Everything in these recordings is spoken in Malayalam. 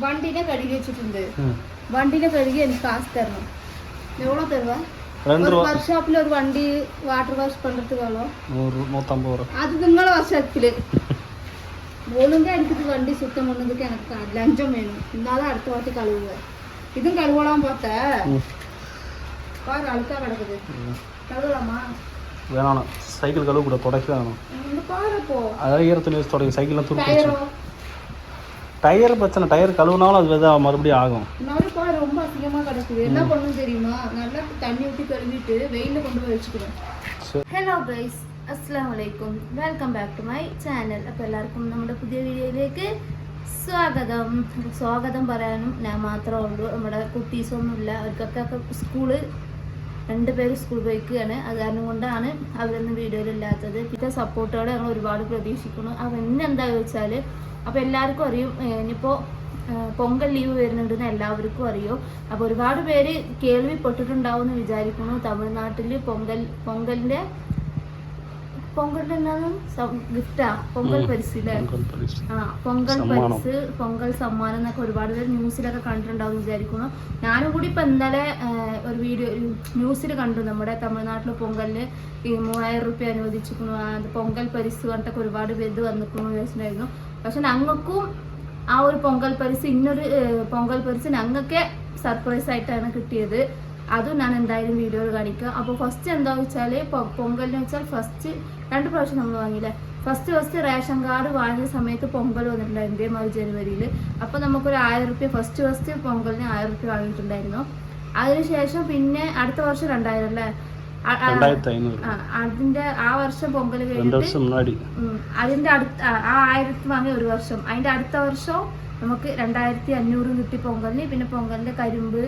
വണ്ടിനെ കഴുകി വെച്ചിട്ടുണ്ട് വണ്ടിനെ കഴുകി എനിക്ക് കാശ് തരണം എവ്വളോ തരുവാ ഒരു വർക്ക്ഷോപ്പിൽ ഒരു വണ്ടി വാട്ടർ വാഷ് പണ്ടിട്ട് വേണോ അത് നിങ്ങളെ വർഷത്തില് ഓളിന്റെ അടുത്തിട്ട് വണ്ടി சுத்தம் பண்ணதுக்கு எனக்கு லஞ்சம் வேணும். இருந்தாலும் அடுத்த வாட்டி கழுவுவேன். இதுவும் கழுவலாம் பார்த்த. பாரு அழுக்கா கிடக்குது. கழுவலாமா? வேணாம் சைக்கிள் கழுவு கூட தொடக்கி வேணும் பாருப்போ அதான் ஈரத்தில் தொடங்கி. சைக்கிள்லாம் துருக்கி டயரோ டயர் பிரச்சனை டயர் கழுவுனாலும் அது வந்து மறுபடியும் ஆகும் நாலு பாரு ரொம்ப அசிங்கமா கிடக்குது என்ன பண்ணணும் தெரியுமா நல்லா தண்ணி ஊற்றி கழுவிட்டு வெயில கொண்டு போய் வச்சுக்கணும் சரி ഹലോ ഗൈസ് അസ്സാം വലൈക്കും welcome back to my channel അപ്പോൾ എല്ലാവർക്കും നമ്മുടെ പുതിയ വീഡിയോയിലേക്ക് സ്വാഗതം അപ്പോൾ സ്വാഗതം പറയാനും ഞാൻ മാത്രമേ ഉള്ളൂ നമ്മുടെ കുട്ടീസൊന്നുമില്ല അവർക്കൊക്കെ സ്കൂള് രണ്ട് പേര് സ്കൂൾ പോയിക്കുകയാണ് അത് കാരണം കൊണ്ടാണ് അവരൊന്നും വീഡിയോയിലില്ലാത്തത് പിന്നെ സപ്പോർട്ടോടെ ഞങ്ങൾ ഒരുപാട് പ്രതീക്ഷിക്കുന്നു. ഇന്ന് എന്താ ചോദിച്ചാൽ അപ്പോൾ എല്ലാവർക്കും അറിയും ഇനിയിപ്പോൾ പൊങ്കൽ ലീവ് വരുന്നുണ്ടെന്ന് എല്ലാവർക്കും അറിയും. അപ്പോൾ ഒരുപാട് പേര് കേൾവിപ്പെട്ടിട്ടുണ്ടാവും എന്ന് വിചാരിക്കുന്നു. തമിഴ്നാട്ടിൽ പൊങ്കൽ പൊങ്കലിന്റെ പൊങ്കൽ ഗിഫ്റ്റാ? പൊങ്കൽ പരിസ് ആ പൊങ്കൽ പരിസ് പൊങ്കൽ സമ്മാനം എന്നൊക്കെ ഒരുപാട് പേര് ന്യൂസിലൊക്കെ കണ്ടിട്ടുണ്ടാവും വിചാരിക്കുന്നു. ഞാനും കൂടി ഇപ്പൊ ഇന്നലെ ഒരു വീഡിയോ ന്യൂസിൽ കണ്ടു. നമ്മുടെ തമിഴ്നാട്ടിൽ പൊങ്കലിന് മൂവായിരം റുപ്യ അനുവദിച്ചിരിക്കുന്നു. പൊങ്കൽ പരിസ് പറഞ്ഞിട്ടൊക്കെ ഒരുപാട് പേര് വന്നിരിക്കുന്നു വിചാരിച്ചിട്ടുണ്ടായിരുന്നു. പക്ഷെ ഞങ്ങൾക്കും ആ ഒരു പൊങ്കൽ പരിസ് ഇന്നൊരു പൊങ്കൽ പരിസ് ഞങ്ങൾക്ക് സർപ്രൈസ് ആയിട്ടാണ് കിട്ടിയത്. അതും ഞാൻ എന്തായാലും വീഡിയോ കാണിക്കുക. അപ്പോൾ ഫസ്റ്റ് എന്താ വെച്ചാൽ പൊങ്കലിന് വെച്ചാൽ ഫസ്റ്റ് രണ്ട് പ്രാവശ്യം നമ്മൾ വാങ്ങിയില്ലേ? ഫസ്റ്റ് ഫസ്റ്റ് റേഷൻ കാർഡ് വാങ്ങിയ സമയത്ത് പൊങ്കൽ വന്നിട്ടുണ്ടായിരുന്നു ഇതേമാതിരി ജനുവരിയിൽ അപ്പോൾ നമുക്കൊരു ആയിരം റുപ്യ ഫസ്റ്റ് ഫസ്റ്റ് പൊങ്കലിന് ആയിരം റുപ്യ വാങ്ങിയിട്ടുണ്ടായിരുന്നു. അതിനുശേഷം പിന്നെ അടുത്ത വർഷം രണ്ടായിരം അല്ലേ? അതിന്റെ ആ വർഷം പൊങ്കൽ കഴിഞ്ഞിട്ട് അതിന്റെ അടുത്ത ആ ആയിരത്തി വാങ്ങി ഒരു വർഷം. അതിന്റെ അടുത്ത വർഷം നമുക്ക് രണ്ടായിരത്തി അഞ്ഞൂറ് കിട്ടി പൊങ്കലിന്. പിന്നെ പൊങ്കലിന്റെ കരിമ്പ്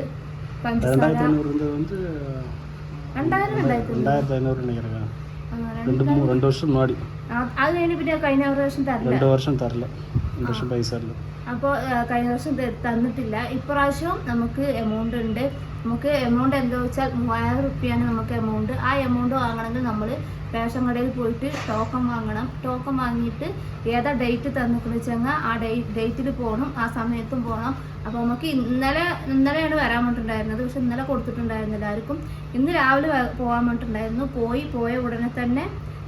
ரெண்டாயிரத்தி ஐநூறு இருந்தது வந்து ரெண்டாயிரத்தி ஐநூறு நினைக்கிறேன் ரெண்டு மூணு ரெண்டு வருஷம் முன்னாடி അത് പിന്നെ കഴിഞ്ഞ വർഷം തരില്ല. രണ്ട് വർഷം തരില്ല. രണ്ട് വർഷം പൈസ അപ്പോൾ കഴിഞ്ഞ വർഷം തന്നിട്ടില്ല. ഇപ്രാവശ്യം നമുക്ക് എമൗണ്ട് ഉണ്ട്. നമുക്ക് എമൗണ്ട് എന്താ വെച്ചാൽ മൂവായിരം റുപ്യാണ് നമുക്ക് എമൗണ്ട് ആ എമൗണ്ട് വാങ്ങണമെങ്കിൽ നമ്മൾ റേഷൻ കടയിൽ പോയിട്ട് ടോക്കൺ വാങ്ങണം. ടോക്കൺ വാങ്ങിയിട്ട് ഏതാ ഡേറ്റ് തന്നിട്ടെന്ന് വെച്ചാൽ ആ ഡേറ്റിൽ പോകണം ആ സമയത്തും പോകണം അപ്പോൾ നമുക്ക് ഇന്നലെ ഇന്നലെയാണ് വരാൻ വേണ്ടിയിട്ടുണ്ടായിരുന്നത് പക്ഷെ ഇന്നലെ കൊടുത്തിട്ടുണ്ടായിരുന്നില്ല ആർക്കും. ഇന്ന് രാവിലെ പോകാൻ വേണ്ടിയിട്ടുണ്ടായിരുന്നു പോയി പോയ ഉടനെ തന്നെ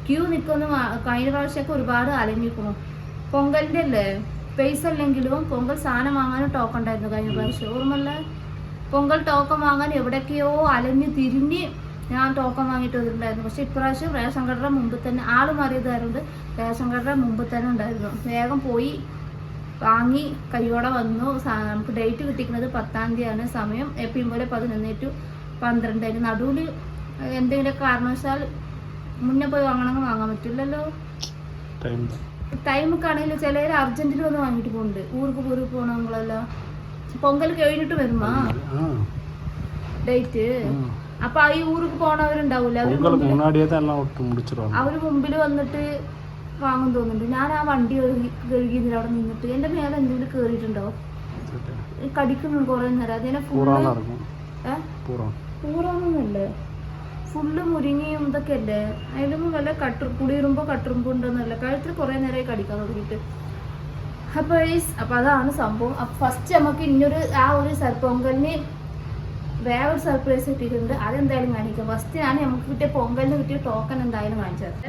ക്യൂ നിൽക്കുന്ന. കഴിഞ്ഞ പ്രാവശ്യമൊക്കെ ഒരുപാട് അലഞ്ഞിരിക്കുന്നു. പൊങ്കലിന്റെ അല്ലേ? പൈസ അല്ലെങ്കിലും പൊങ്കൽ സാധനം വാങ്ങാനും ടോക്കൺ ഉണ്ടായിരുന്നു കഴിഞ്ഞ പ്രാവശ്യം. ഓർമ്മല്ല പൊങ്കൽ ടോക്കൺ വാങ്ങാൻ എവിടേക്കെയോ അലഞ്ഞു തിരിഞ്ഞ് ഞാൻ ടോക്കൺ വാങ്ങിയിട്ട് വന്നിട്ടുണ്ടായിരുന്നു. പക്ഷെ ഇപ്രാവശ്യം റേഷൻ കടയുടെ മുമ്പ് തന്നെ ആൾ മാറിയത് ആയതുകൊണ്ട് റേഷൻ കടയുടെ മുമ്പ് തന്നെ ഉണ്ടായിരുന്നു. വേഗം പോയി വാങ്ങി കയ്യോടെ വന്നു. നമുക്ക് ഡേറ്റ് കിട്ടിക്കുന്നത് പത്താം തീയതിയാണ്. സമയം എപ്പോഴും പോലെ പതിനൊന്ന് ടു പന്ത്രണ്ടായിരുന്നു നടുവിൽ എന്തെങ്കിലും കാരണവശാൽ മുന്നേ പോയി വാങ്ങണമെങ്കിൽ വാങ്ങാൻ പറ്റില്ലല്ലോ. ടൈമൊക്കെ ആണെങ്കിൽ ചിലർ അർജന്റിൽ വന്ന് വാങ്ങിയിട്ട് പോകുന്നുണ്ട് ഊർക്ക് പൂരി പോകണങ്ങളെല്ലാം പൊങ്കൽ കഴിഞ്ഞിട്ട് വരുമാ ഡേറ്റ്. അപ്പൊ ഈ ഊർക്ക് പോണവരുണ്ടാവൂല? അവർ മുമ്പിൽ വന്നിട്ട് വാങ്ങും തോന്നുന്നുണ്ട്. ഞാൻ ആ വണ്ടി കഴുകിയതിൽ അവിടെ നിന്നിട്ട്. എന്റെ മേലെ എന്തെങ്കിലും കേറിയിട്ടുണ്ടോ? കടിക്കുന്നു കൊറേ നേരം. അതിനെ പൂറാന്നല്ലേ ഫുള്ള് മുരിങ്ങയും ഇതൊക്കെ അല്ലേ അതിലൊന്നും വല്ല കട്ടർ കുടിയിരുമ്പോ കട്ടറുമ്പോ ഉണ്ടെന്നല്ല കഴുത്തിൽ കൊറേ നേരമായി കടിക്കാൻ തുടങ്ങിയിട്ട്. അപ്പൊ ഈസ് അപ്പൊ അതാണ് സംഭവം. അപ്പൊ ഫസ്റ്റ് നമുക്ക് ഇന്നൊരു ആ ഒരു സർ- വേറെ വേറൊരു സർപ്രൈസ് കിട്ടിയിട്ടുണ്ട്. അതെന്തായാലും കാണിക്കാം. ഫസ്റ്റ് ഞാൻ നമുക്ക് കിട്ടിയ പൊങ്കലിന് കിട്ടിയ ടോക്കൺ എന്തായാലും കാണിച്ചത്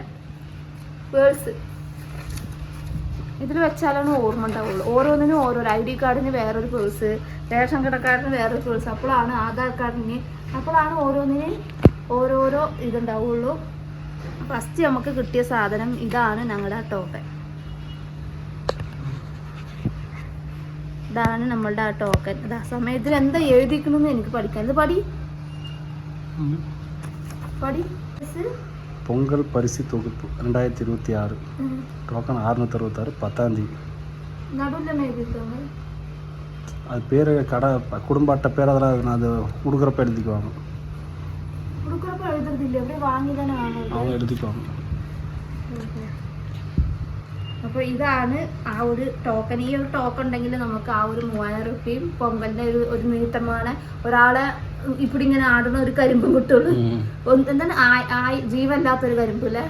പേഴ്സ് ഇതിൽ വെച്ചാലാണ് ഓർമ്മ ഉണ്ടാവുള്ളൂ. ഓരോന്നിനും ഓരോ ഐ ഡി കാർഡിന് വേറൊരു പേഴ്സ് റേഷൻ കടക്കാരന് വേറൊരു പേഴ്സ് അപ്പോഴാണ് ആധാർ കാർഡിന് അപ്പോഴാണ് ഓരോന്നിന് ഓരോരോ ഇതുണ്ടാവുള്ളൂ. ഫസ്റ്റ് നമുക്ക് കിട്ടിയ സാധനം ഇതാണ് ഞങ്ങളുടെ ടോക്കൺ ഇതാണ് നമ്മളുടെ ആ ടോക്കൺ ഇതാ സമയത്തിൽ എന്താ എഴുതിക്കണമെന്ന് എനിക്ക് പഠിക്കാൻ ഇത് പടി പടി பொங்கல் பரிசு தொகுப்பு ரெண்டாயிரத்தி இருபத்தி ஆறு ഉം. டோக்கன் அறுநூத்தி அறுபத்தாறு பத்தாம் தேதி നടുവിലാണ് എഴുതിയിട്ടുണ്ട് அது பேர் கடை குடும்ப அட்டை பேர் அதெல்லாம் அது கொடுக்குறப்ப எழுதிக்குவாங்க കൊടുക്കുറപ്പ് എഴുതരുതില്ല ഇവിടെ വാങ്ങിയതാണ് ആണുള്ളത് அவங்க எழுதிக்குவாங்க അപ്പോൾ ഇതാണ് ആ ഒരു ടോക്കൺ ഈ ഒരു ടോക്കൺ ഉണ്ടെങ്കിൽ നമുക്ക് ആ ഒരു മൂവായിരം റുപ്യയും പൊങ്കലിന്റെ ഒരു ഒരു നീട്ടമാണ്. ഒരാളെ ഇപ്പിടി ഇങ്ങനെ ആടുന്ന ഒരു കരിമ്പും കിട്ടുള്ളൂ. എന്താണ്? ജീവല്ലാത്തൊരു കരിമ്പ് അല്ലേ?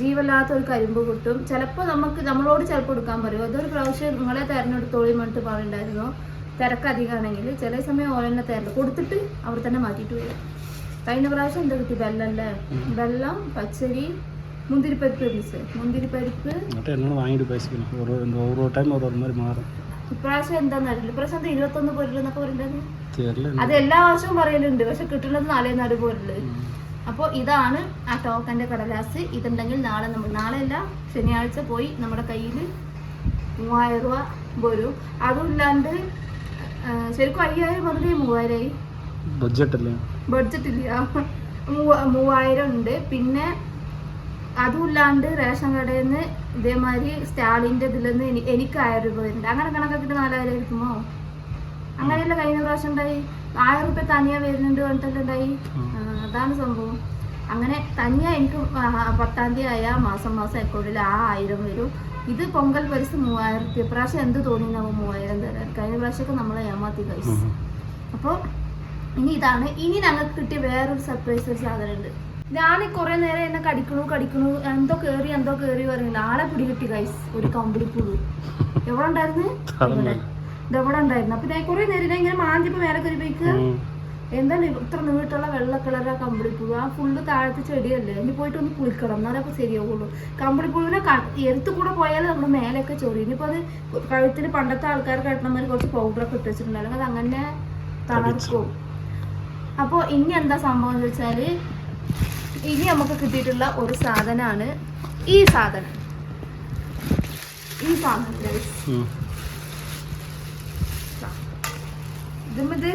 ജീവല്ലാത്ത ഒരു കരിമ്പ് കിട്ടും. ചിലപ്പോൾ നമുക്ക് നമ്മളോട് ചിലപ്പോൾ എടുക്കാൻ പറയും. അതൊരു പ്രാവശ്യം നിങ്ങളെ തിരഞ്ഞെടുത്തോളിയും പറഞ്ഞിട്ട് പറയുണ്ടായിരുന്നു തിരക്ക് അധികമാണെങ്കിൽ ചില സമയം ഓലെന്നെ തിരഞ്ഞു കൊടുത്തിട്ട് അവർ തന്നെ മാറ്റിയിട്ട് വരും. കഴിഞ്ഞ പ്രാവശ്യം എന്താ കിട്ടി? വെല്ലല്ലേ വെള്ളം പച്ചരി முந்திரிப்பருப்பு അത് എല്ലാ വർഷവും പറയലുണ്ട്. പക്ഷെ കിട്ടുന്നത് നാലേ നാല് പൊരുൾ അപ്പോൾ ഇതാണ് ആ ടോക്കന്റെ കടലാസ്. ഇതുണ്ടെങ്കിൽ നാളെ നമ്മൾ നാളെ അല്ല ശനിയാഴ്ച പോയി നമ്മുടെ കയ്യിൽ മൂവായിരം രൂപ വരും. അതുമില്ലാണ്ട് ശരിക്കും അയ്യായിരം പറഞ്ഞേ മൂവായിരമായി ബഡ്ജറ്റ് ഇല്ല. മൂവായിരം ഉണ്ട്. പിന്നെ അതും ഇല്ലാണ്ട് റേഷൻ കടയിൽ നിന്ന് ഇതേമാതിരി സ്റ്റാലിന്റെ ഇതിൽ നിന്ന് എനിക്ക് എനിക്ക് ആയിരം രൂപ വരുന്നുണ്ട് അങ്ങനെ കണക്കാക്കിയിട്ട് നാലായിരം ആയിരിക്കുമോ? അങ്ങനെയല്ല കഴിഞ്ഞ പ്രാവശ്യം ഉണ്ടായി? ആയിരം റുപ്യ തനിയാ വരുന്നുണ്ട് പറഞ്ഞിട്ടല്ലേ ഉണ്ടായി? ആ, അതാണ് സംഭവം. അങ്ങനെ തനിയാ എനിക്ക് പത്താം തീയതി ആയാൽ മാസം മാസം അക്കൗണ്ടിൽ ആ ആയിരം വരും. ഇത് പൊങ്കൽ പൈസ മൂവായിരം റുപ്യ പ്രാവശ്യം എന്ത് തോന്നിയെന്നാവും മൂവായിരം തരാൻ? കഴിഞ്ഞ പ്രാവശ്യമൊക്കെ നമ്മളെ ഏമാത്തി പൈസ. അപ്പോൾ ഇനി ഇതാണ്. ഇനി ഞങ്ങൾക്ക് കിട്ടിയ വേറൊരു സർപ്രൈസ് ഒരു സാധനം ഉണ്ട് ഞാൻ കുറെ നേരം എന്നെ കടിക്കണു കടിക്കണു എന്തോ കേറി എന്തോ കേറി പറയുന്നില്ല ആളെ പിടികിട്ടി ഗൈസ് ഒരു കമ്പിളി പുഴു. എവിടെ ഉണ്ടായിരുന്നു? ഇതെവിടെ ഇത് എവിടെ ഉണ്ടായിരുന്നു? അപ്പൊ ഞാൻ കുറെ നേരം ഞാൻ ഇങ്ങനെ മാന്തിപ്പോ മേലെ കയറി പോയിക്ക് എന്താണ് ഇത്ര നീട്ടുള്ള വെള്ള കളറ കമ്പിളി പുഴു? ആ ഫുള്ള് താഴത്തെ ചെടിയല്ലേ? ഇനി പോയിട്ട് ഒന്ന് കുളിക്കണം. എന്നാലേ അപ്പൊ ശരിയാവുള്ളൂ. കമ്പിളിപ്പുഴുവിനെ എരുത്ത് കൂടെ പോയാലും നമ്മുടെ മേലൊക്കെ ചൊറി. ഇനിയിപ്പോ അത് കഴുത്തിന് പണ്ടത്തെ ആൾക്കാർ കെട്ടണമാര് കുറച്ച് പൗഡറൊക്കെ ഇട്ട് വെച്ചിട്ടുണ്ടായിരുന്നു. അത് അങ്ങനെ തളർക്കും. അപ്പോൾ ഇനി എന്താ സംഭവം എന്ന് വെച്ചാൽ ഇനി നമുക്ക് കിട്ടിയിട്ടുള്ള ഒരു സാധനമാണ് ഈ സാധനം. ഈ സാധനം. ഇത്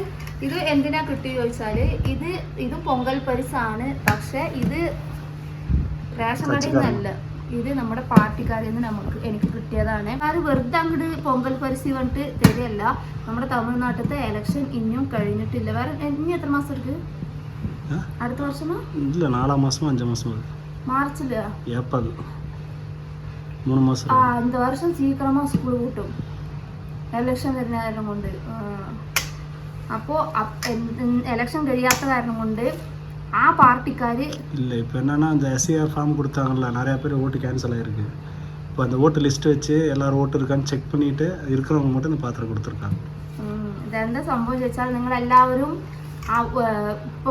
ഇത് എന്തിനാ കിട്ടി ചോദിച്ചാൽ ഇത് ഇത് പൊങ്കൽ പരിസാണ് പക്ഷെ ഇത് റേഷൻ കടയിൽ നിന്നല്ല. ഇത് നമ്മുടെ പാർട്ടിക്കാരിൽ നിന്ന് നമുക്ക് എനിക്ക് കിട്ടിയതാണ്. അത് വെറുതെ അങ്ങോട്ട് പൊങ്കൽ പരിസി പറഞ്ഞിട്ട് തരികയല്ല. നമ്മുടെ തമിഴ്നാട്ടിലത്തെ എലക്ഷൻ ഇനിയും കഴിഞ്ഞിട്ടില്ല. വേറെ ഇനി എത്ര മാസം എടുക്ക്? അടുത്ത വർഷമോ இல்லை நாலாம் மாசமா அஞ்சாம் மாசமா அது മാർച്ചില് ஏப்ரல் மூணு மாசம் ആ இந்த വർഷം സീക്രമാ സ്കൂൾ കൂട്ടും എലക്ഷൻ വരുന്ന കാരണം കൊണ്ട് അപ്പോൾ എലക്ഷൻ കഴിയാത്ത കാരണം കൊണ്ട് ആ പാർട്ടിക്കാര് இல்லை இப்போ என்னன்னா இந்த எஸ்சிஆர் ஃபார்ம் கொடுத்தாங்கல்ல நிறையா பேர் ஓட்டு கேன்சல் ஆகிருக்கு இப்போ அந்த ஓட்டு லிஸ்ட் வச்சு எல்லாரும் ஓட்டு இருக்கான்னு செக் பண்ணிட்டு இருக்கிறவங்க மட்டும் இந்த பாத்திரம் கொடுத்துருக்காங்க ഉം, ഇതെന്താ സംഭവം ചോദിച്ചാൽ നിങ്ങൾ എല്ലാവരും ആ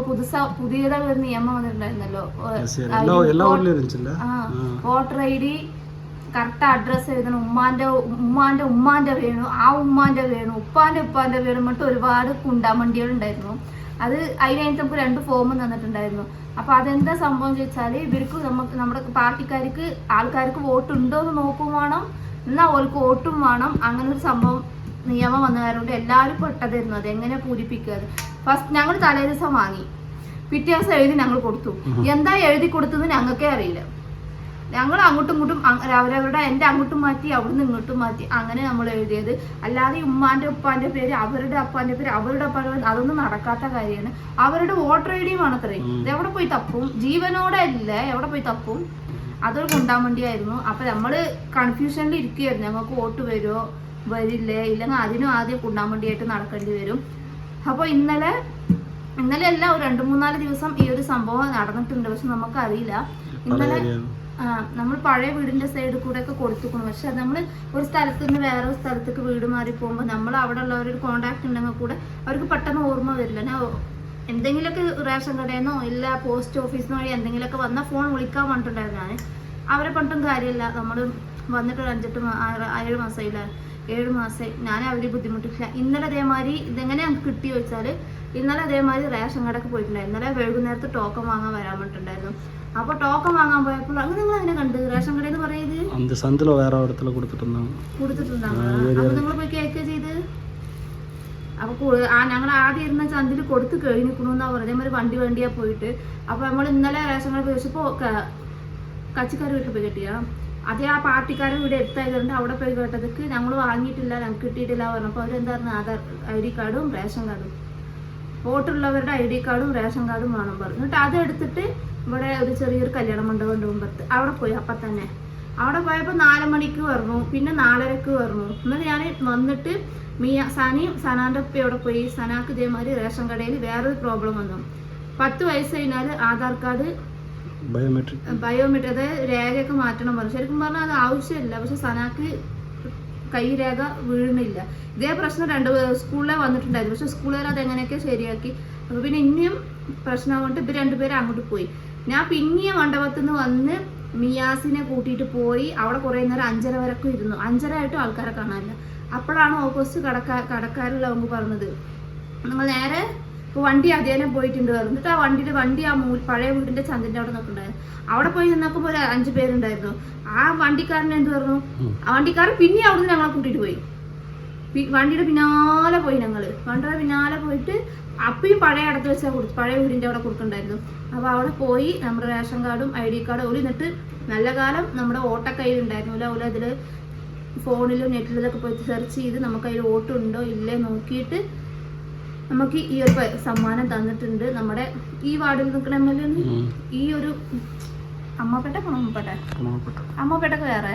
പുതുസാ പുതിയതായി ഒരു നിയമം വന്നിട്ടുണ്ടായിരുന്നല്ലോ. Voter I D correct address എഴുതണം. ഉമ്മാന്റെ ഉമ്മാന്റെ ഉമ്മാന്റെ വേണു ആ ഉമ്മാന്റെ വേണു ഉപ്പാന്റെ ഉപ്പാന്റെ വേണു മറ്റും ഒരുപാട് കുണ്ടാമണ്ടികൾ ഉണ്ടായിരുന്നു അത് അതിനായിട്ട് നമുക്ക് രണ്ട് ഫോമും തന്നിട്ടുണ്ടായിരുന്നു. അപ്പൊ അതെന്താ സംഭവം ചോദിച്ചാൽ ഇവർക്ക് നമുക്ക് നമ്മുടെ പാർട്ടിക്കാർക്ക് ആൾക്കാർക്ക് വോട്ടുണ്ടോ എന്ന് നോക്കും വേണം. എന്നാൽ ഓർക്ക് വോട്ടും വേണം. അങ്ങനെ ഒരു സംഭവം നിയമം വന്ന കാരണം എല്ലാവരും പെട്ടതായിരുന്നു അത് എങ്ങനെ പൂരിപ്പിക്കുക? ഫസ്റ്റ് ഞങ്ങൾ തലേ ദിവസം വാങ്ങി. പിറ്റേ ദിവസം എഴുതി ഞങ്ങൾ കൊടുത്തു. എന്താ എഴുതി കൊടുത്തത് ഞങ്ങൾക്കേ അറിയില്ല. ഞങ്ങൾ അങ്ങോട്ടും ഇങ്ങോട്ടും അവരവരുടെ എന്റെ അങ്ങോട്ടും മാറ്റി അവിടുന്ന് ഇങ്ങോട്ടും മാറ്റി. അങ്ങനെ നമ്മൾ എഴുതിയത്. അല്ലാതെ ഉമ്മാന്റെ ഉപ്പാന്റെ പേര് അവരുടെ അപ്പാന്റെ പേര് അവരുടെ അപ്പാന്റെ പേര് അതൊന്നും നടക്കാത്ത കാര്യമാണ്. അവരുടെ വോട്ടർ ഐ ഡിയും ആണത്രേ എവിടെ പോയി തപ്പും? ജീവനോടെ അല്ല എവിടെ പോയി തപ്പും? അതൊരു കൊണ്ടാൻ വേണ്ടിയായിരുന്നു അപ്പൊ നമ്മൾ കൺഫ്യൂഷനിൽ ഇരിക്കുകയായിരുന്നു ഞങ്ങൾക്ക് വോട്ട് വരുമോ വരില്ലേ? ഇല്ലെങ്കിൽ അതിനും ആദ്യം കുണ്ണാമ്പണ്ടിയായിട്ട് നടക്കേണ്ടി വരും. അപ്പോൾ ഇന്നലെ ഇന്നലെ അല്ല ഒരു രണ്ടു മൂന്നാൽ ദിവസം ഈ ഒരു സംഭവം നടന്നിട്ടുണ്ട്. പക്ഷെ നമുക്കറിയില്ല. ഇന്നലെ നമ്മൾ പഴയ വീടിന്റെ സൈഡ് കൂടെ ഒക്കെ കൊടുത്തുക്കണം പക്ഷെ നമ്മൾ ഒരു സ്ഥലത്ത് നിന്ന് വേറൊരു സ്ഥലത്തേക്ക് വീട് മാറി പോകുമ്പോൾ നമ്മൾ അവിടെ ഉള്ളവരൊരു കോണ്ടാക്ട് ഉണ്ടെങ്കിൽ കൂടെ അവർക്ക് പെട്ടെന്ന് ഓർമ്മ വരില്ല. എന്തെങ്കിലുമൊക്കെ റേഷൻ കടയെന്നോ ഇല്ല പോസ്റ്റ് ഓഫീസിനോ വഴി എന്തെങ്കിലുമൊക്കെ വന്നാൽ ഫോൺ വിളിക്കാൻ പറഞ്ഞിട്ടുണ്ടായിരുന്നു ഞാൻ അവരെ പണ്ടും കാര്യമില്ല. നമ്മൾ വന്നിട്ട് ഒരു അഞ്ചെട്ട് ഏഴ് മാസമായില്ല? ഏഴ് മാസം ഞാൻ അവർ ബുദ്ധിമുട്ടില്ല. ഇന്നലെ അതേമാതിരി ഇതെങ്ങനെ ഞങ്ങൾക്ക് കിട്ടി വെച്ചാൽ ഇന്നലെ അതേമാതിരി റേഷൻ കടക്ക് പോയിട്ടുണ്ടായിരുന്നു ഇന്നലെ വൈകുന്നേരത്ത് ടോക്കൺ വാങ്ങാൻ വരാൻ വേണ്ടിട്ടുണ്ടായിരുന്നു അപ്പൊ ടോക്കൺ വാങ്ങാൻ പോയപ്പോൾ അത് നിങ്ങൾ അങ്ങനെ കണ്ടു? റേഷൻ കടയിൽ നിന്ന് പറയുന്നത് സന്തിലോ വേറെ ഇടത്തിലോ അപ്പൊ നിങ്ങൾ പോയി കേൾക്കുക ചെയ്ത്? അപ്പോൾ ആ ഞങ്ങൾ ആദ്യം ഇരുന്ന ചന്തിൽ കൊടുത്ത് കഴിഞ്ഞിരിക്കണു എന്നാ പറഞ്ഞത്. ഒരു വണ്ടി വണ്ടിയാ പോയിട്ട്. അപ്പോൾ നമ്മൾ ഇന്നലെ റേഷൻ കട ചോദിച്ചപ്പോൾ കച്ചിക്കറി വീട്ടിൽ പോയി കിട്ടിയാ? അതേ ആ പാർട്ടിക്കാരൻ ഇവിടെ എടുത്തായതുകൊണ്ട് അവിടെ പോയി കേട്ടതൊക്കെ ഞങ്ങൾ വാങ്ങിയിട്ടില്ല ഞങ്ങൾക്ക് കിട്ടിയിട്ടില്ല പറഞ്ഞപ്പോൾ അവരെന്താ പറഞ്ഞത്? ആധാർ ഐ ഡി കാർഡും റേഷൻ കാർഡും. വോട്ടുള്ളവരുടെ ഐ ഡി കാർഡും റേഷൻ കാർഡും വേണം പറഞ്ഞു. എന്നിട്ട് അത് എടുത്തിട്ട് ഇവിടെ ഒരു ചെറിയൊരു കല്യാണ മണ്ഡപം മുമ്പത്ത്. അവിടെ പോയി അപ്പം തന്നെ. അവിടെ പോയപ്പോൾ നാല് മണിക്ക് പറഞ്ഞു പിന്നെ നാലരക്ക് പറഞ്ഞു എന്നിട്ട് ഞാൻ വന്നിട്ട് മിയ സനയും സനാന്റെ ഉപ്പ അവിടെ പോയി. സനാക്ക് ഇതേമാതിരി റേഷൻ കടയിൽ വേറൊരു പ്രോബ്ലം വന്നു. പത്ത് വയസ്സ് കഴിഞ്ഞാൽ ആധാർ കാർഡ് ബയോമെട്രിക് ബയോമെട്രിക് അതായത് രേഖയൊക്കെ മാറ്റണം പറഞ്ഞു. ശരിക്കും പറഞ്ഞാൽ അത് ആവശ്യമില്ല. പക്ഷെ സനാക്ക് കൈ രേഖ വീഴുന്നില്ല. ഇതേ പ്രശ്നം രണ്ട് സ്കൂളിലെ വന്നിട്ടുണ്ടായിരുന്നു. പക്ഷെ സ്കൂളുകാർ അത് എങ്ങനെയൊക്കെ ശരിയാക്കി? അപ്പൊ പിന്നെ ഇനിയും പ്രശ്നമായിട്ട് ഇപ്പൊ രണ്ടുപേരും അങ്ങോട്ട് പോയി. ഞാൻ പിന്നെയും മണ്ഡപത്തിൽ നിന്ന് വന്ന് മിയാസിനെ കൂട്ടിയിട്ട് പോയി. അവിടെ കുറേ നേരം അഞ്ചര വരക്കും ഇരുന്നു. അഞ്ചര ആയിട്ടും ആൾക്കാരെ കാണാനില്ല. അപ്പോഴാണ് ഓപ്പോസിറ്റ് കടക്കാ കടക്കാരുള്ള നമുക്ക് പറഞ്ഞത്. നമ്മൾ നേരെ ഇപ്പോൾ വണ്ടി അതേനെ പോയിട്ടുണ്ട്. എന്നിട്ട് ആ വണ്ടിയുടെ വണ്ടി ആ മൂ പഴയ വീടിന്റെ ചന്ദ്രന്റെ അവിടെ നിൽക്കുന്നുണ്ടായിരുന്നു അവിടെ പോയി നിന്നപ്പോൾ ഒരു അഞ്ചു പേരുണ്ടായിരുന്നു. ആ വണ്ടിക്കാരൻ എന്ത് പറഞ്ഞു? ആ വണ്ടിക്കാരൻ പിന്നെ അവിടുന്ന് ഞങ്ങളെ കൂട്ടിയിട്ട് പോയി. വണ്ടിയുടെ പിന്നാലെ പോയി ഞങ്ങൾ. വണ്ടിയുടെ പിന്നാലെ പോയിട്ട് അപ്പയും പഴയ ഇടത്ത് വെച്ചാൽ കൊടുത്തു പഴയ വീടിന്റെ അവിടെ കൊടുക്കണ്ടായിരുന്നു. അപ്പോൾ അവിടെ പോയി നമ്മുടെ റേഷൻ കാർഡും ഐ ഡി കാർഡും ഒരു എന്നിട്ട് നല്ല കാലം നമ്മുടെ ഓട്ടക്കയ്യിൽ ഉണ്ടായിരുന്നില്ല ഓല അതിൽ ഫോണിലും നെറ്റിലൊക്കെ പോയി സെർച്ച് ചെയ്ത് നമുക്ക് അതിൽ ഓട്ടുണ്ടോ ഇല്ലേ നോക്കിയിട്ട് നമുക്ക് ഈ ഒരു സമ്മാനം തന്നിട്ടുണ്ട് നമ്മുടെ ഈ വാർഡിൽ നിൽക്കുന്ന എം എൽ എ ഈ ഒരു അമ്മപ്പെട്ട ഗുണപ്പെട്ട അമ്മപ്പെട്ടൊക്കെ വേറെ.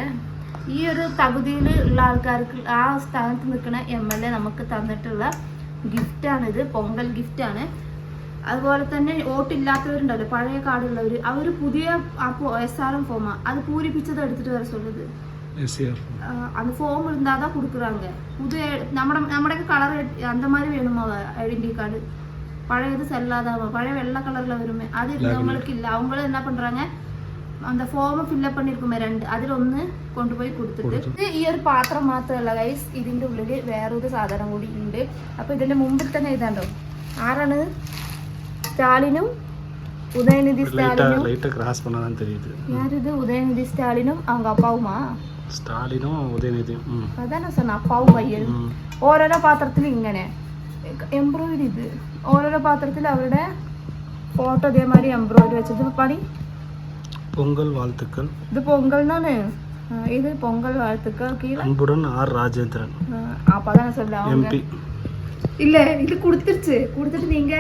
ഈ ഒരു തകുതിയിൽ ഉള്ള ആൾക്കാർക്ക് ആ സ്ഥാനത്ത് നിൽക്കുന്ന എം എൽ എ നമുക്ക് തന്നിട്ടുള്ള ഗിഫ്റ്റാണിത് പൊങ്കൽ ഗിഫ്റ്റാണ് അതുപോലെ തന്നെ വോട്ടില്ലാത്തവരുണ്ടല്ലോ പഴയ കാർഡുള്ളവർ അവർ പുതിയ ആ എസ് ആർ എം ഫോമാ അത് പൂരിപ്പിച്ചത് എടുത്തിട്ട് വരെ சொல்லுது எஸ் சிஆர் ஆஹ் அந்த ஃபார்ம் இருந்தால் தான் கொடுக்குறாங்க புது நம்ம நம்மடக்கு கலர் அந்த மாதிரி வேணுமா ஐடென்டி கார்டு பழையது செல்லாதாமா பழைய வெள்ளை கலர்ல வருமே அது இருந்தவங்களுக்கு இல்லை அவங்களும் என்ன பண்றாங்க அந்த ഫോം ഫില്ലപ്പ് பண்ணிருக்குமே രണ്ട് അതിലൊന്ന് കൊണ്ടുപോയി കൊടുത്തിട്ട് ഇത് ഈ ഒരു പാത്രം മാത്രമല്ല ഗൈസ് ഇതിന്റെ ഉള്ളിൽ വേറൊരു സാധനം കൂടി ഉണ്ട് അപ്പൊ ഇതിന്റെ മുമ്പിൽ തന്നെ ഇതാണ്ടോ ആരാണ് സ്റ്റാലിനും ഉദയനിധി லைட்டாக ஸ்டாலினும் லைட்டாக கிராஸ் பண்ணாதான் தெரியுது யார் இது உதயநிதி ஸ்டாலினும் அவங்க அப்பாவுமா സ്റ്റാലിനും ഉദയനിധിയും ഉം. അതാണ് சொன்ன അപ്പാവും പയ്യനും ഉം. ഓരോരോ പാത്രത്തിൽ ഇങ്ങനെ എംബ്രോയിഡറി ഇത് ഓരോരോ പാത്രത്തിൽ അവരുടെ ഫോട്ടോ ഇതേമാതിരി എംബ്രോയിഡറി വെച്ചത് പണി பொங்கல் வாழ்த்துக்கள் ഇത് പൊങ്കൽ എന്നാണ് ആ, ഇത് പൊങ്കൽ വാഴ്ത്തുക്കൾ കീഴ அன்புடன் ஆர் ராஜேந்திரன் അപ്പൊ അതാണ് சொல்ல அவங்க எம்பி இல்ல இது கொடுத்துருச்சு கொடுத்துட்டு நீங்க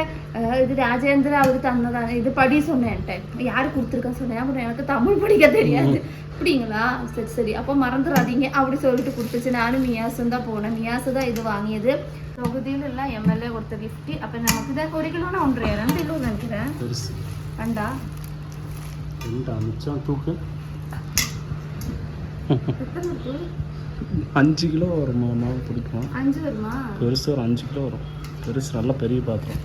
இது ராஜேந்திரா அவரு தந்ததான் இது படி சொன்னேன்ட்டு யாரு கொடுத்துருக்கா சொன்னேன் அப்புறம் எனக்கு தமிழ் படிக்க தெரியாது அப்படிங்களா சரி சரி அப்போ மறந்துடாதீங்க அப்படி சொல்லிட்டு கொடுத்துச்சு நானும் மியாசும் தான் போனேன் மியாசு தான் இது வாங்கியது வாங்கிയത് தொகுதியிலெல்லாம் எம்எல்ஏ கொடுத்த கிஃப்ட் அப்போ நமக்கு தான் ஒரு கிலோனா ஒன்றரை ரெண்டு கிலோ நினைக்கிறேன் ரெண்டா ரெண்டா மிச்சம் தூக்கு அஞ்சு கிலோ வரும் மா- மாவு பிடிக்கும் അഞ്ച് വരുമാ பெருசு ஒரு அஞ்சு கிலோ வரும் பெருசு நல்ல பெரிய பாத்திரம்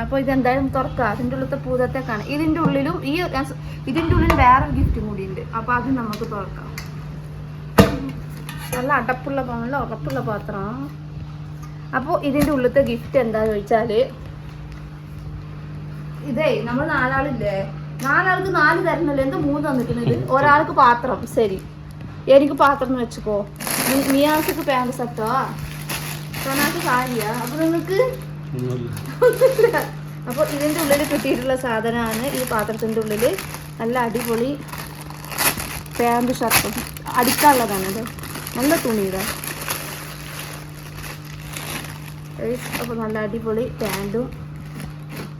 അപ്പൊ ഇതെന്തായാലും തുറക്കാം അതിന്റെ ഉള്ളിലത്തെ പൂതത്തെ കാണാം ഇതിന്റെ ഉള്ളിലും ഈ രസ- ഇതിന്റെ ഉള്ളിൽ വേറെ ഗിഫ്റ്റും കൂടി ഉണ്ട് അപ്പൊ അത് നമുക്ക് തുറക്കാം നല്ല അടപ്പുള്ള പാ- നല്ല ഉറപ്പുള്ള പാത്രം അപ്പോൾ ഇതിന്റെ ഉള്ളിലത്തെ ഗിഫ്റ്റ് എന്താന്ന് ചോദിച്ചാല് ഇതേ നമ്മൾ നാലാളില്ലേ നാലാൾക്ക് നാല് തരണല്ലോ എന്താ മൂന്ന് തന്നിട്ടുണ്ട് ഒരാൾക്ക് പാത്രം ശരി എനിക്ക് പാത്രം വെച്ചുക്കോ. മിയാസക്ക് പാന്റ് സെറ്റോ സൊനാക്ക് സാരിയാ. അപ്പൊ നിങ്ങൾക്ക് അപ്പോൾ ഇതിന്റെ ഉള്ളിൽ കിട്ടിയിട്ടുള്ള സാധനമാണ് ഈ പാത്രത്തിന്റെ ഉള്ളിൽ നല്ല അടിപൊളി പാന്റ് ഷർട്ടും അടിക്കാനുള്ളതാണ് അത് നല്ല തുണിയുടെ അപ്പോൾ നല്ല അടിപൊളി പാന്റും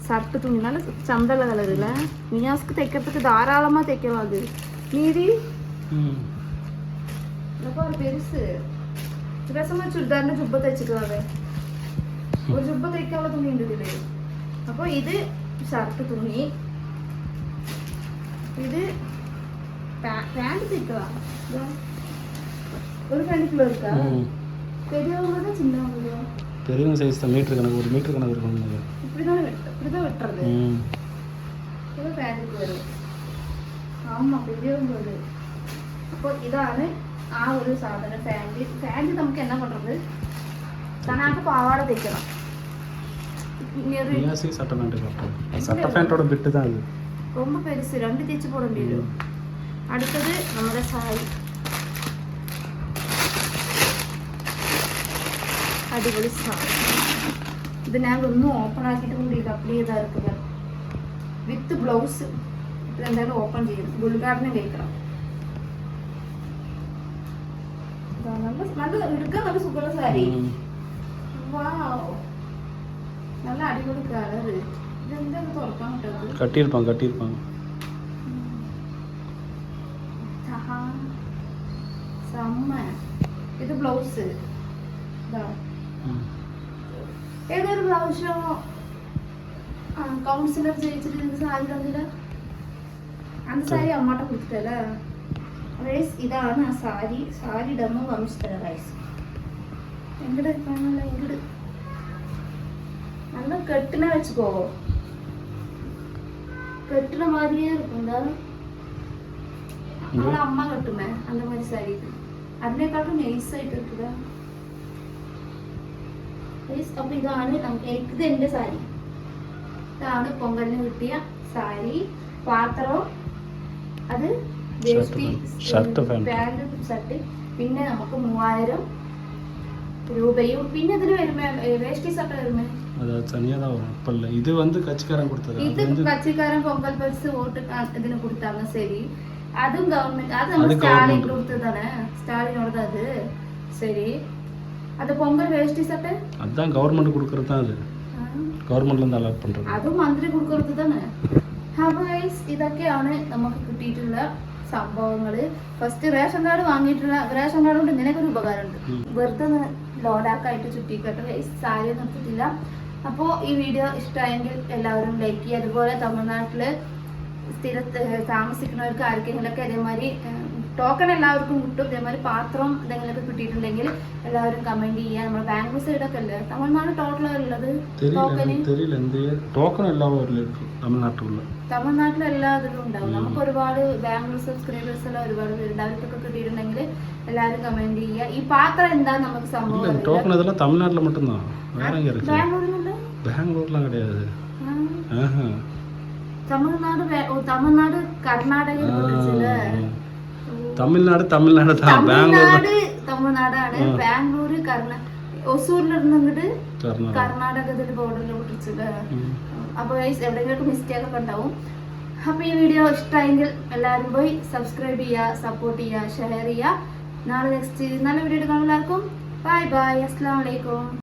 ഷർട്ട് തുണി. നല്ല ചന്തമുള്ള കളറില്ല മിനാസ്ക്ക് തയ്ക്കത്തേക്ക് ധാരാളமாக തയ്ക്കണം അത്? നീതി இதப்பா ஒரு பெருசு பேசாம ചുരിദാറിന്റെ ജുബ്ബ തയ്ച്ചിട്ടുള്ളത് ഒരു ജുബ്ബ തയ്ക്കാനുള്ള തുണി ഉണ്ട് ഇതിൽ അപ്പോൾ ഇത് ഷർട്ട് തുണി ഇത് പാന്റ് തയ്ക്കുക ഒരു ஃப்ரெண்டுக்குள்ள இருக்கா பெரியவங்களா சின்னவங்களா பெரியவங்க சைஸ் தான் மீட்டர் கணக்கு ஒரு மீட்டர் கணக்கு இருக்கும் இப்படிதான் இப்படிதான் வெட்டுறது பேண்ட்டுக்கு வரும் ஆமா பெரியவங்க അപ്പോൾ ഇതാണ് ആ ഒരു സാധനം ഫാന്റ് ഫാന്റ് നമുക്ക് എന്നാ പണ്ടത് തനാക്ക് പാവാട തയ്ക്കണം ரொம்ப பெருசு ரெண்டு தேய்ச்சி போட முடியும் அடுத்தது நம்மளோட சாய் അടിപൊളി സാധനം ഇത് ഞാൻ ഒന്നും ഓപ്പൺ ആക്കിയിട്ട് കൂടി ഇത് അപ്ലൈ വിത്ത് ബ്ലൗസ്. ഇത് ഓപ്പൺ ചെയ്യും. ഗുൽഗാർഡിനെ കഴിക്കണം നല്ല എടുക്കാൻ നല്ല സുഖമുള്ള സാരി. നല്ല അടിപൊളി കളർ ഇതെന്താ തുറക്കാൻ കിട്ടുന്നത് കട്ടിയിരിപ്പാ കട്ടിയിരിപ്പാ ഇത് ബ്ലൗസ്. ഏതൊരു പ്രാവശ്യം കൗൺസിലർ ജയിച്ചിട്ട് സാരി തന്നില്ല? അന്ന് സാരി അമ്മാട്ട കൊടുത്തിട്ടല്ലേ? റൈസ് ഇതാണ് ആ സാരി. സാരി ഡമ്മ വംശത്തിലെ റൈസ് എങ്ങോട്ട് കാണാനല്ല എങ്ങട് നല്ല കെട്ടിനെ വെച്ച് പോകോ കെട്ടിന മാതിരിയേ ഇരിക്കും. നമ്മളെ അമ്മ കെട്ടുമേ അന്ന മാതിരി സാരി അതിനേക്കാളും നൈസായിട്ട് കിട്ടുക അപ്പൊ ഇതാണ് ഇത് എന്റെ സാരി. ഇതാണ് പൊങ്കലിന് കിട്ടിയ സാരി. പാത്രം. അത് പാൻറ്റും ഷർട്ട് പിന്നെ നമുക്ക് മൂവായിരം രൂപയും പിന്നെ ഇതിന് വരുമേ വേസ്റ്റ് സപ്ലൈ വരുമേ இது வந்து கட்சிக்காரன் கொடுத்தது இது கட்சிக்காரன் பொங்கல் பரிசு ஓட்டு இதுன்னு கொடுத்தாங்க சரி அதுவும் கவர்மெண்ட் அது நம்ம ஸ்டாலின் கொடுத்ததானே ஸ்டாலினோட அது சரி அது பொங்கல் வேஷ்டி சட்டை அதுதான் கவர்மெண்ட் கொடுக்கறது தான் அது கவர்மெண்ட்ல இருந்து அலாட் பண்றது அது மந்திரி கொடுக்கறது தானே ஹவ் இതൊക്കെയാണ് നമുക്ക് കിട്ടിയിട്ടുള്ള സംഭവങ്ങൾ ഫസ്റ്റ് റേഷൻ കാർഡ് വാങ്ങിയിട്ടുള്ള റേഷൻ കാർഡ് കൊണ്ട് ഇങ്ങനെയൊക്കെ ഒരു ഉപകാരമുണ്ട്. വെറുതെ ലോഡാക്കായിട്ട് ചുറ്റിക്കട്ടെ സാരി നിർത്തിയിട്ടില്ല അപ്പോൾ ഈ വീഡിയോ ഇഷ്ടമായെങ്കിൽ എല്ലാവരും ലൈക്ക് ചെയ്യുക. അതുപോലെ തമിഴ്നാട്ടിൽ സ്ഥിര താമസിക്കുന്നവർക്ക് ആർക്കെങ്കിലൊക്കെ അതേമാതിരി ടോക്കൺ എല്ലാവർക്കും കിട്ടും. ഇതേമാതിരി പാത്രം എന്തെങ്കിലുമൊക്കെ കിട്ടിയിട്ടുണ്ടെങ്കിൽ എല്ലാവരും കമന്റ് ചെയ്യുക. നമ്മുടെ ബാംഗ്ലൂർ സൈഡൊക്കെ അല്ലേ? തമിഴ്നാട് ടോട്ടൽ ഉള്ളത് ടോക്കൺ എല്ലാവരും തമിഴ്നാട്ടിലുള്ള. இந்த டோக்கன் எல்லாம் ஊரில் இருக்கு தமிழ்நாட்டுக்குள்ள തമിഴ്നാട്ടിൽ എല്ലാ ഇതിലും ഉണ്ടാവും ഉം. നമുക്ക് ഒരുപാട് ബാംഗ്ലൂർ സബ്സ്ക്രൈബേഴ്സ് എല്ലാം ഒരുപാട് പേരുണ്ട് അവർക്കൊക്കെ കിട്ടിയിട്ടുണ്ടെങ്കിൽ എല്ലാവരും കമന്റ് ചെയ്യുക ഈ പാത്രം എന്താ നമുക്ക് இல்லை സംഭവം இந்த டோக்கன் இதெல்லாம் தமிழ்நாட்டில் மட்டும்தான் வேற எங்கே இருக்கு ബാംഗ്ലൂരിലുണ്ട് பெங்களூர்லாம் கிடையாது ஆஹா. തമിഴ്നാട് ബേ- ഓ, തമിഴ്നാട് കർണാടകയിൽ ஆ, പൊട്ടിച്ചില്ല தமிழ்நாடு தமிழ்நாடு தான் பெங்களூர் തമിഴ്നാട് തമിഴ്നാടാണ് ആ. ബാംഗ്ലൂര് കർണ ഒസൂരിൽ ഇരുന്നിട്ട് கர்நாடகா കർണാടകത്തിൽ ബോർഡറിൽ പൊട്ടിച്ചില്ല ம். അപ്പോൾ ഗൈസ് എവിടെയെങ്കിലും മിസ്റ്റേക്ക് ഒക്കെ ഉണ്ടാവും. അപ്പോൾ ഈ വീഡിയോ ഇഷ്ടമായെങ്കിൽ എല്ലാവരും പോയി സബ്സ്ക്രൈബ് ചെയ്യുക സപ്പോർട്ട് ചെയ്യുക ഷെയർ ചെയ്യുക. നാളെ നെക്സ്റ്റ് നല്ല വീഡിയോ കാണും എല്ലാവർക്കും. ബൈ ബൈ അസ്സാം വലൈക്കും